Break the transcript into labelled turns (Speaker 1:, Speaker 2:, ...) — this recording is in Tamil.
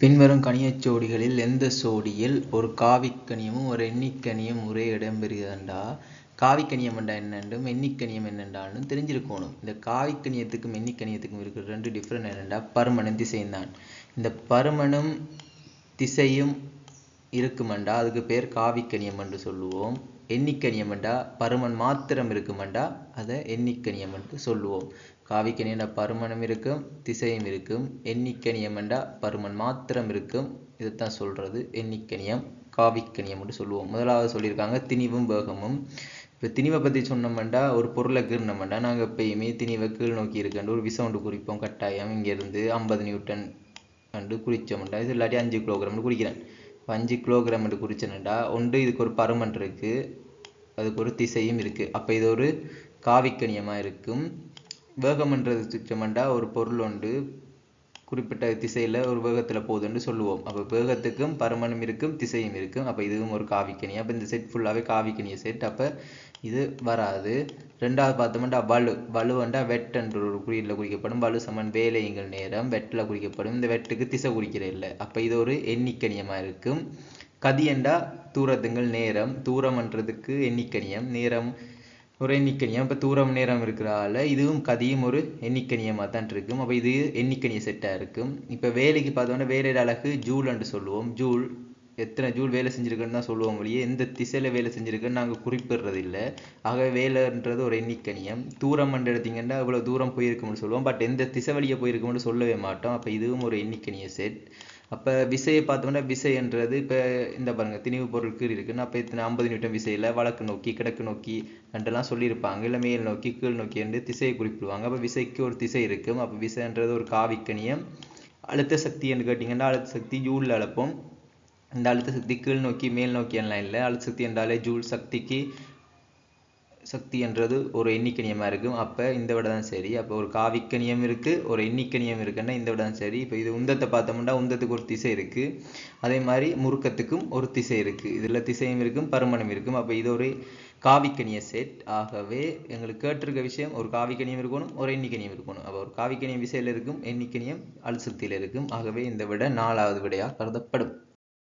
Speaker 1: பின்வரும் கணியச் சோடிகளில் எந்த சோடியில் ஒரு காவிக்கணியமும் ஒரு எண்ணிக்கணியம் ஒரே இடம்பெறுகிறதா காவிக்கணியம் என்றா என்னென்றும் எண்ணிக்கணியம் என்னென்றாலும் தெரிஞ்சிருக்கணும். இந்த காவிக்கணியத்துக்கும் எண்ணிக்கணியத்துக்கும் இருக்கிற ரெண்டு டிஃப்ரெண்ட் என்னென்றா பருமனும் திசையும் தான். இந்த பருமனும் திசையும் இருக்குமெண்டா? அதுக்கு பேர் காவிக்கணியம் என்று சொல்லுவோம். எண்ணிக்கணியம் பருமன் மாத்திரம் இருக்குமெண்டா? அதை எண்ணிக்கணியம் சொல்லுவோம். காவிக்கணியண்டா பருமனும் இருக்கும் திசையும் இருக்கும். எண்ணிக்கணியம் பருமன் மாத்திரம் இருக்கும். இதைத்தான் சொல்றது எண்ணிக்கணியம் காவிக்கணியம்னு சொல்லுவோம். முதலாவது சொல்லியிருக்காங்க திணிவும் வேகமும். இப்போ திணிவை பற்றி சொன்னோம்னா ஒரு பொருளை கீறினோம்னா நாங்கள் எப்பயுமே திணிவை கீழ் நோக்கி இருக்கண்டு ஒரு விசவுண்டு குறிப்போம் கட்டாயம். இங்கேருந்து ஐம்பது நியூட்டன் கண்டு குறிச்சோம்டா இது இல்லாட்டி அஞ்சு கிலோகிராம்னு குறிக்கிறேன் அஞ்சு கிலோகிராம் என்று குறிச்சேன்டா ஒன்று இதுக்கு ஒரு பருமன் இருக்குது அதுக்கு ஒரு திசையும் இருக்குது அப்போ இது ஒரு காவிக்கணியமாக இருக்கும். வேகம்ன்றது சுற்றமண்டா ஒரு பொருள் ஒன்று குறிப்பிட்ட திசையில் ஒரு வேகத்தில் போகுதுன்னு சொல்லுவோம். அப்போ வேகத்துக்கும் பருமனும் இருக்கும் திசையும் இருக்கும். அப்போ இதுவும் ஒரு காவிக்கணி அப்போ இந்த செட் ஃபுல்லாகவே காவிக்கணிய செட் அப்போ இது வராது. ரெண்டாவது பார்த்தோம்னா வலு. வலுவண்டா வெட்டுன்ற ஒரு குறியீட்டில் குறிக்கப்படும். வலு சமன் வேலைங்கள் நேரம். வெட்டில் குறிக்கப்படும். இந்த வெட்டுக்கு திசை குறிக்கிற இல்லை. அப்போ இது ஒரு எண்ணிக்கணியமாக இருக்கும். கதியண்டா தூரத்துங்கள் நேரம். தூரம்ன்றதுக்கு எண்ணிக்கணியம். நேரம் ஒரு எண்ணிக்கணியம். இப்போ தூரம் நேரம் இருக்கிறால இதுவும் கதியும் ஒரு எண்ணிக்கணியமாக தான் இருக்கும். அப்போ இது எண்ணிக்கணிய செட்டாக இருக்கும். இப்போ வேலைக்கு பார்த்தோன்னா வேலையோட அழகு ஜூல்ன்னு சொல்லுவோம். ஜூல் எத்தனை ஜூல் வேலை செஞ்சுருக்குன்னு தான் சொல்லுவோம் வழியே எந்த திசையில் வேலை செஞ்சுருக்குன்னு நாங்கள் குறிப்பிடுறது இல்லை ஆகவே வேலைன்றது ஒரு எண்ணிக்கணியம். தூரம் எடுத்தீங்கன்னா இவ்வளோ தூரம் போயிருக்கும்னு சொல்லுவோம். பட் எந்த திசை வழியே போயிருக்கும்னு சொல்லவே மாட்டோம். அப்போ இதுவும் ஒரு எண்ணிக்கணிய செட் அப்போ விசையை பார்த்தோம்னா விசைன்றது இப்போ இந்த பாருங்கள் திணிவு பொருள் கீழ் இருக்குன்னு அப்போ இத்தனை ஐம்பது நியூட்டன் விசையில் வழக்கு நோக்கி கிழக்கு நோக்கி என்றெல்லாம் சொல்லியிருப்பாங்க. இல்லை மேல் நோக்கி கீழ் நோக்கி என்று திசையை குறிப்பிடுவாங்க. அப்போ விசைக்கு ஒரு திசை இருக்கும். அப்போ விசைன்றது ஒரு காவிக்கணியம் அழுத்த சக்தி என்று கேட்டிங்கன்னா அழுத்த சக்தி ஜூலில் அளப்போம். இந்த அழுத்த சக்தி கீழ் நோக்கி மேல் நோக்கி எல்லாம் இல்லை. அழுத்த சக்தி என்றாலே ஜூல் சக்திக்கு சக்தி என்றது ஒரு எண்ணிக்கணியமாக இருக்கும். அப்போ இந்த விட தான் சரி. அப்போ ஒரு காவிக்கணியம் இருக்குது ஒரு எண்ணிக்கணியம் இருக்குன்னா இந்த விட தான் சரி. இப்போ இது உந்தத்தை பார்த்தோம்னா உந்தத்துக்கு ஒரு திசை இருக்குது அதே மாதிரி முறுக்கத்துக்கும் ஒரு திசை இருக்குது இதில் திசையும் இருக்கும் பருமனும் இருக்கும். அப்போ இது ஒரு காவிக்கணிய செட் ஆகவே எங்களுக்கு கேட்டிருக்க விஷயம் ஒரு காவிக்கணியம் இருக்கணும் ஒரு எண்ணிக்கணியம் இருக்கணும். அப்போ ஒரு காவிக்கணியம் விசையில் இருக்கும் எண்ணிக்கணியம் அழுசக்தியில் இருக்கும். ஆகவே இந்த விட நாலாவது விடையாக கருதப்படும்.